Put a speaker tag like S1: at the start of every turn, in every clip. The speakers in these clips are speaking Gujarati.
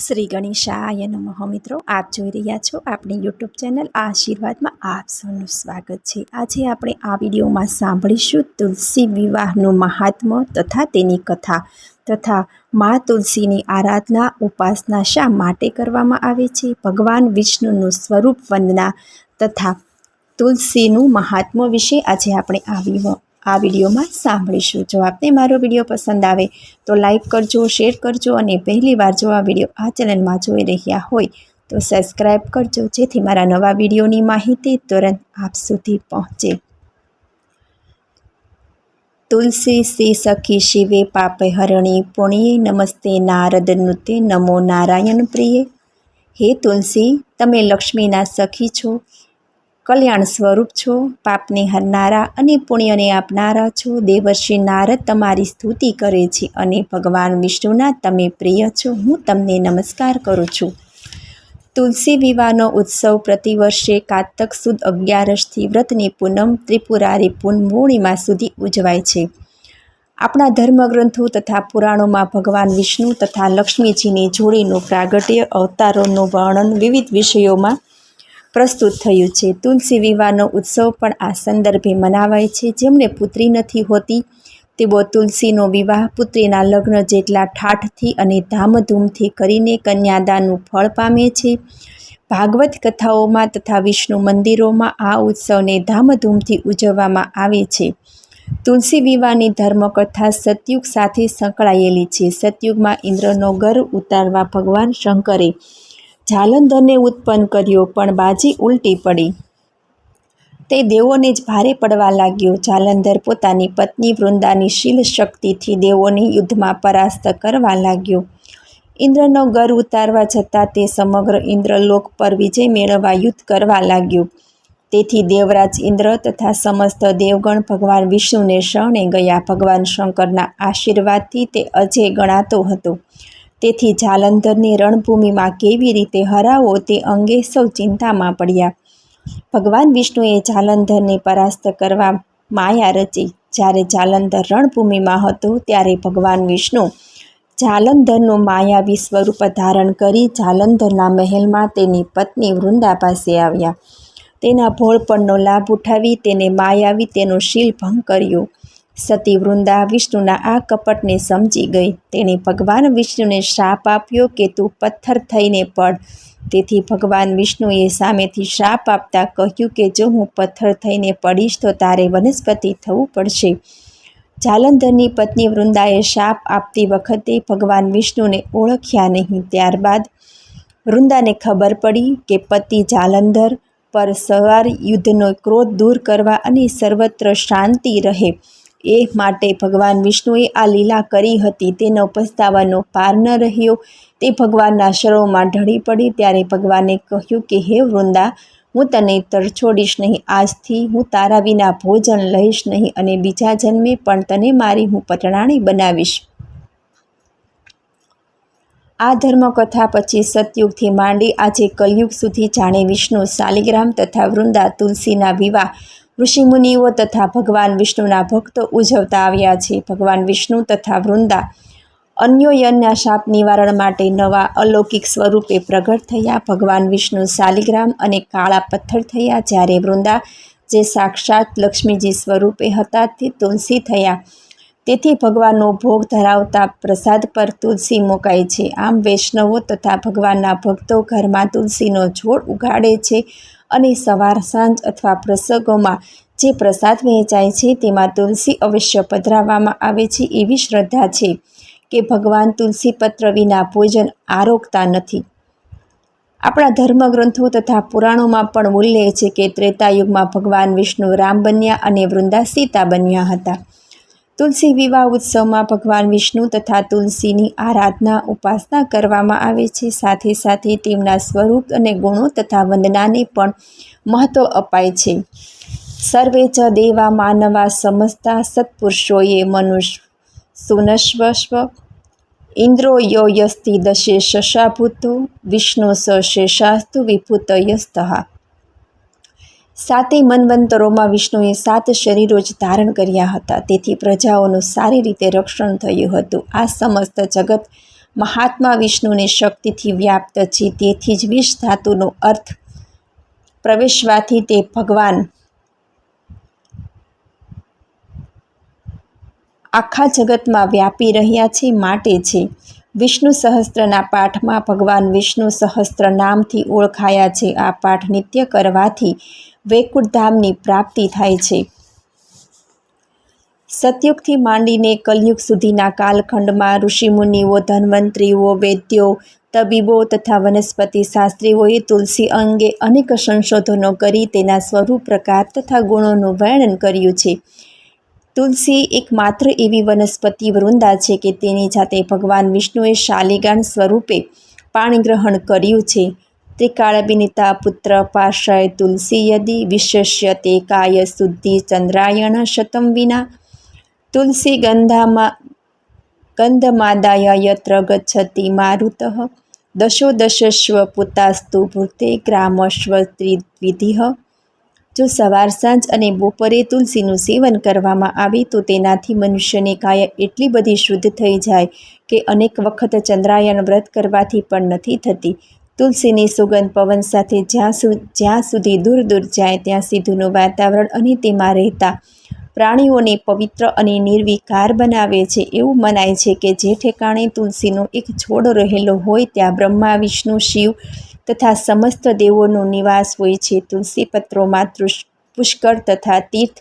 S1: શ્રી ગણેશાય નમઃ મિત્રો. આપ જોઈ રહ્યા છો આપણી યુટ્યુબ ચેનલ આશીર્વાદમાં આપ સૌનું સ્વાગત છે. આજે આપણે આ વિડીયોમાં સાંભળીશું તુલસી વિવાહનું મહાત્મ્ય તથા તેની કથા તથા મા તુલસીની આરાધના ઉપાસના શા માટે કરવામાં આવે છે? ભગવાન વિષ્ણુનું સ્વરૂપ વંદના તથા તુલસીનું મહાત્મ્ય વિશે આજે આપણે આ આ વિડીયોમાં સાંભળીશું. જો આપને મારો વીડિયો પસંદ આવે તો લાઇક કરજો, શેર કરજો અને પહેલી વાર જો આ વીડિયો આ ચેનલમાં જોઈ રહ્યા હોય તો સબસ્ક્રાઈબ કરજો. જેથી મારા નવા વિડીયોની માહિતી તુરંત આપ સુધી પહોંચે. તુલસી શ્રી સખી શિવે પાપે હરણી પુણ્યે નમસ્તે નારદ નૃત્ય નમો નારાયણ પ્રિય. હે તુલસી, તમે લક્ષ્મીના સખી છો. કલ્યાણ સ્વરૂપ છો, પાપને હરનારા અને પુણ્યને આપનારા છો, દેવર્ષિ નારદ તમારી સ્તુતિ કરે છે અને ભગવાન વિષ્ણુના તમે પ્રિય છો, હું તમને નમસ્કાર કરું છું. તુલસી વિવાહનો ઉત્સવ પ્રતિવર્ષે કાતક સુદ અગિયારસથી વ્રતની પૂનમ ત્રિપુરારી પૂર્ણિમા સુધી ઉજવાય છે. આપણા ધર્મગ્રંથો તથા પુરાણોમાં ભગવાન વિષ્ણુ તથા લક્ષ્મીજીની જોડીનું પ્રાગટ્ય, અવતારોનું વર્ણન વિવિધ વિષયોમાં પ્રસ્તુત થયું છે. તુલસી વિવાહનો ઉત્સવ પણ આ સંદર્ભે મનાવાય છે. જેમને પુત્રી નથી હોતી, તેઓ તુલસીનો વિવાહ પુત્રીના લગ્ન જેટલા ઠાઠથી અને ધામધૂમથી કરીને કન્યાદાનનું ફળ પામે છે. ભાગવત કથાઓમાં તથા વિષ્ણુ મંદિરોમાં આ ઉત્સવને ધામધૂમથી ઉજવવામાં આવે છે. તુલસી વિવાહની ધર્મકથા સતયુગ સાથે સંકળાયેલી છે. સતયુગમાં ઇન્દ્રનો ગર્વ ઉતારવા ભગવાન શંકરે જાલંધરને ઉત્પન્ન કર્યો, પણ બાજી ઉલટી પડી. તે દેવોને જ ભારે પડવા લાગ્યો. જાલંધર પોતાની પત્ની વૃંદાની શીલ શક્તિથી દેવોને યુદ્ધમાં પરાસ્ત કરવા લાગ્યો. ઇન્દ્રનો ગર ઉતારવા છતાં તે સમગ્ર ઇન્દ્રલોક પર વિજય મેળવવા યુદ્ધ કરવા લાગ્યો. તેથી દેવરાજ ઇન્દ્ર તથા સમસ્ત દેવગણ ભગવાન વિષ્ણુને શરણે ગયા. ભગવાન શંકરના આશીર્વાદથી તે અજય ગણાતો હતો. તેથી જાલંધરની રણભૂમિમાં કેવી રીતે હરાવો તે અંગે સૌ ચિંતામાં પડ્યા. ભગવાન વિષ્ણુએ જાલંધરને પરાસ્ત કરવા માયા રચી. જ્યારે જાલંધર રણભૂમિમાં હતો ત્યારે ભગવાન વિષ્ણુ જાલંધરનું માયાવી સ્વરૂપ ધારણ કરી જાલંધરના મહેલમાં તેની પત્ની વૃંદા પાસે આવ્યા. તેના ભોળપણનો લાભ ઉઠાવી તેને માયાવી તેનો શીલ ભંગ કર્યો. સતી વૃંદા વિષ્ણુના આ કપટને સમજી ગઈ. તેણે ભગવાન વિષ્ણુને શ્રાપ આપ્યો કે તું પથ્થર થઈને પડ. તેથી ભગવાન વિષ્ણુએ સામેથી શ્રાપ આપતા કહ્યું કે જો હું પથ્થર થઈને પડીશ તો તારે વનસ્પતિ થવું પડશે. જાલંધરની પત્ની વૃંદાએ શાપ આપતી વખતે ભગવાન વિષ્ણુને ઓળખ્યા નહીં. ત્યારબાદ વૃંદાને ખબર પડી કે પતિ જાલંધર પર સવાર યુદ્ધનો ક્રોધ દૂર કરવા અને સર્વત્ર શાંતિ રહે. એ માટે ભગવાન વિષ્ણુએ આ લીલા કરી હતી. તેનો પસ્તાવાનો પાર ન રહ્યો. તે ભગવાનના શરોમાં ઢળી પડી. ત્યારે ભગવાને કહ્યું કે, હે વૃંદા, હું તને તરછોડીશ નહીં. આજથી હું તારા વિના ભોજન લઈશ નહીં અને બીજા જન્મે પણ તને મારી હું પટણાણી બનાવીશ. આ ધર્મકથા પછી સતયુગથી માંડી. આજે કલયુગ સુધી જાણે વિષ્ણુ શાલિગ્રામ તથા વૃંદા તુલસીના વિવાહ ઋષિમુનિઓ તથા ભગવાન વિષ્ણુના ભક્તો ઉજવતા આવ્યા છે. ભગવાન વિષ્ણુ તથા વૃંદા અન્યોયનના શાપ નિવારણ માટે નવા અલૌકિક સ્વરૂપે પ્રગટ થયા. ભગવાન વિષ્ણુ શાલિગ્રામ અને કાળા પથ્થર થયા જ્યારે વૃંદા જે સાક્ષાત લક્ષ્મીજી સ્વરૂપે હતા તે તુલસી થયા. તેથી ભગવાનનો ભોગ ધરાવતા પ્રસાદ પર તુલસી મુકાય છે. આમ વૈષ્ણવો તથા ભગવાનના ભક્તો ઘરમાં તુલસીનો છોડ ઉગાડે છે અને સવાર સાંજ અથવા પ્રસંગોમાં જે પ્રસાદ વહેંચાય છે તેમાં તુલસી અવશ્ય પધરાવવામાં આવે છે એવી શ્રદ્ધા છે કે ભગવાન તુલસી પત્ર વિના ભોજન આરોગતા નથી. આપણા ધર્મગ્રંથો તથા પુરાણોમાં પણ ઉલ્લેખ છે કે ત્રેતાયુગમાં ભગવાન વિષ્ણુ રામ બન્યા અને વૃંદા સીતા બન્યા હતા. તુલસી વિવાહ ઉત્સવમાં ભગવાન વિષ્ણુ તથા તુલસીની આરાધના, ઉપાસના કરવામાં આવે છે. સાથે સાથે તેમના સ્વરૂપ અને ગુણો તથા વંદનાને પણ મહત્ત્વ અપાય છે. સર્વે ચ દેવા માનવા સમજતા સત્પુરુષોએ મનુષ્ય સુનશ્વસ્વ, ઇન્દ્રો યો યસ્તિ દશે શશાભૂતો, વિષ્ણુ સ શેષાસ્તુ વિભૂત યસ્તઃ સાતે મનવંતરોમાં વિષ્ણુએ સાત શરીરો જ ધારણ કર્યા હતા. તેથી પ્રજાઓનું સારી રીતે રક્ષણ થયું હતું. આ સમસ્ત જગત મહાત્મા વિષ્ણુને શક્તિથી વ્યાપ્ત છે. તેથી જ વિષ ધાતુનો અર્થ પ્રવેશવાથી તે ભગવાન આખા જગતમાં વ્યાપી રહ્યા છે, માટે છે. વિષ્ણુ સહસ્ત્રના પાઠમાં ભગવાન વિષ્ણુ સહસ્ત્ર નામથી ઓળખાયા છે. આ પાઠ નિત્ય કરવાથી વૈકુંઠધામની પ્રાપ્તિ થાય છે. સતયુગથી માંડીને કલયુગ સુધીના કાલખંડમાં ઋષિમુનિઓ, ધન્વંતરીઓ, વૈદ્યો, તબીબો તથા વનસ્પતિ શાસ્ત્રીઓએ તુલસી અંગે અનેક સંશોધનો કરી તેના સ્વરૂપ પ્રકાર તથા ગુણોનું વર્ણન કર્યું છે. તુલસી એક માત્ર એવી વનસ્પતિ વૃંદા છે કે તેની જાતે ભગવાન વિષ્ણુએ શાલિગાન સ્વરૂપે પાણી ગ્રહણ કર્યું છે. ત્રિકાળબિનિતા પુત્ર પાશય તુલસી યદિ વિશેષ્ય તે કાય શુદ્ધિ ચંદ્રાયણ શતમ વિના તુલસી ગંધામાં ગંધમાદાય યત્ર ગચ્છતિ મારુતઃ દશો દશસ્વ પુતાસ્તુ ભૂતે ગ્રામસ્વ ત્રિવિધિ જો સવાર સાંજ અને બપોરે તુલસીનું સેવન કરવામાં આવે તો તેનાથી મનુષ્યની કાયા એટલી બધી શુદ્ધ થઈ જાય કે અનેક વખત ચંદ્રાયણ વ્રત કરવાથી પણ નથી થતી. તુલસીની સુગંધ પવન સાથે જ્યાં જ્યાં સુધી દૂર દૂર જાય ત્યાં સીધુંનું વાતાવરણ અને તેમાં રહેતા પ્રાણીઓને પવિત્ર અને નિર્વિકાર બનાવે છે. એવું મનાય છે કે જે ઠેકાણે તુલસીનો એક છોડ રહેલો હોય ત્યાં બ્રહ્મા, વિષ્ણુ, શિવ તથા સમસ્ત દેવોનો નિવાસ હોય છે. તુલસી પત્રોમાં પુષ્કળ તથા તીર્થ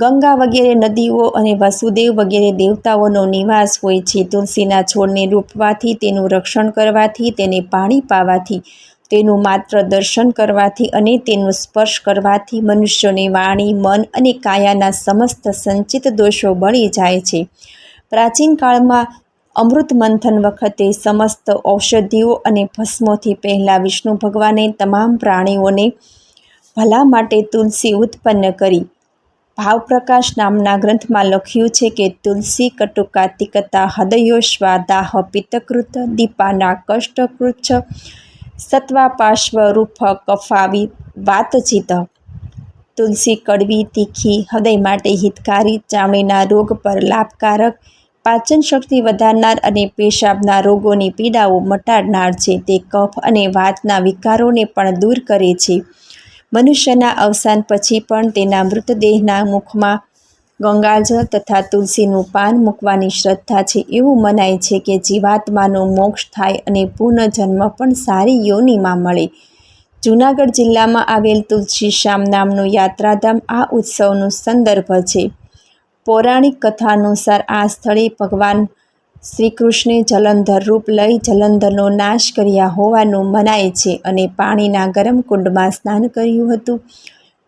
S1: ગંગા વગેરે નદીઓ અને વસુદેવ વગેરે દેવતાઓનો નિવાસ હોય છે. તુલસીના છોડને રોપવાથી, તેનું રક્ષણ કરવાથી, તેને પાણી પાવાથી, તેનું માત્ર દર્શન કરવાથી અને તેનું સ્પર્શ કરવાથી મનુષ્યોની વાણી, મન અને કાયાના સમસ્ત સંચિત દોષો બળી જાય છે. પ્રાચીન કાળમાં અમૃત મંથન વખતે સમસ્ત ઔષધિઓ અને ભસ્મોથી પહેલાં વિષ્ણુ ભગવાને તમામ પ્રાણીઓને ભલા માટે તુલસી ઉત્પન્ન કરી. ભાવપ્રકાશ નામના ગ્રંથમાં લખ્યું છે કે તુલસી, કટુકા તિકતા હૃદયો સ્વાદાહ પિત્તકૃત દીપાના કષ્ટકૃચ્છ સત્વા પાર્શ્વરૂપ કફાવી, વાતચિત. તુલસી કડવી, તીખી, હૃદય માટે હિતકારી, ચામડીના રોગ પર લાભકારક, પાચન શક્તિ વધારનાર અને પેશાબના રોગોની પીડાઓ મટાડનાર છે. તે કફ અને વાતના વિકારોને પણ દૂર કરે છે. મનુષ્યના અવસાન પછી પણ તેના મૃતદેહના મુખમાં ગંગાજળ તથા તુલસીનું પાન મૂકવાની શ્રદ્ધા છે. એવું મનાય છે કે જીવાત્માનો મોક્ષ થાય અને પુનઃજન્મ પણ સારી યોનિમાં મળે. જૂનાગઢ જિલ્લામાં આવેલ તુલસી શ્યામ નામનું યાત્રાધામ આ ઉત્સવનું સંદર્ભ છે. પૌરાણિક કથા અનુસાર આ સ્થળે ભગવાન શ્રીકૃષ્ણે જલંધર રૂપ લઈ જલંધરનો નાશ કર્યા હોવાનું મનાય છે અને પાણીના ગરમ કુંડમાં સ્નાન કર્યું હતું.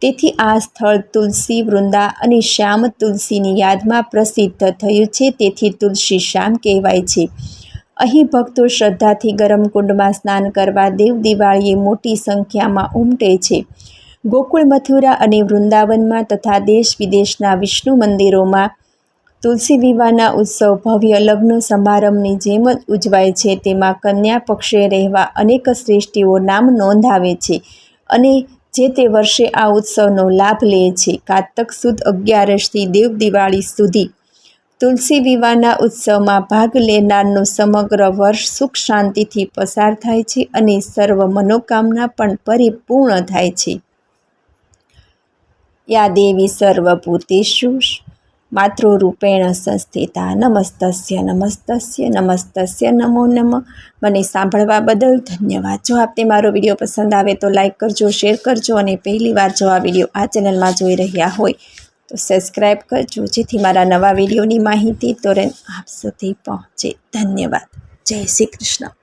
S1: તેથી આ સ્થળ તુલસી વૃંદા અને શ્યામ તુલસીની યાદમાં પ્રસિદ્ધ થયું છે. તેથી તુલસી શ્યામ કહેવાય છે. અહીં ભક્તો શ્રદ્ધાથી ગરમ કુંડમાં સ્નાન કરવા દેવ દિવાળીએ મોટી સંખ્યામાં ઉમટે છે. ગોકુળ મથુરા અને વૃંદાવનમાં તથા દેશ વિદેશના વિષ્ણુ મંદિરોમાં તુલસી વિવાહના ઉત્સવ ભવ્ય લગ્ન સમારંભની જેમ જ ઉજવાય છે. તેમાં કન્યા પક્ષે રહેવા અનેક શ્રેષ્ઠીઓ નામ નોંધાવે છે અને જે તે વર્ષે આ ઉત્સવનો લાભ લે છે. કારતક સુદ અગિયારસથી દેવ દિવાળી સુધી તુલસી વિવાહના ઉત્સવમાં ભાગ લેનારનું સમગ્ર વર્ષ સુખ શાંતિથી પસાર થાય છે અને સર્વ મનોકામના પણ પરિપૂર્ણ થાય છે. યા દેવી સર્વભૂતેષુ માતૃરૂપેણ સંસ્થિતા નમસ્તસ્ય નમસ્તસ્ય નમસ્તસ્ય નમો નમ મને સાંભળવા બદલ ધન્યવાદ. જો આપને મારો વીડિયો પસંદ આવે તો લાઈક કરજો, શેર કરજો અને પહેલી વાર જો આ વીડિયો આ ચેનલમાં જોઈ રહ્યા હોય તો સબસ્ક્રાઈબ કરજો, જેથી મારા નવા વિડીયોની માહિતી તુરંત આપ સુધી પહોંચે. ધન્યવાદ. જય શ્રી કૃષ્ણ.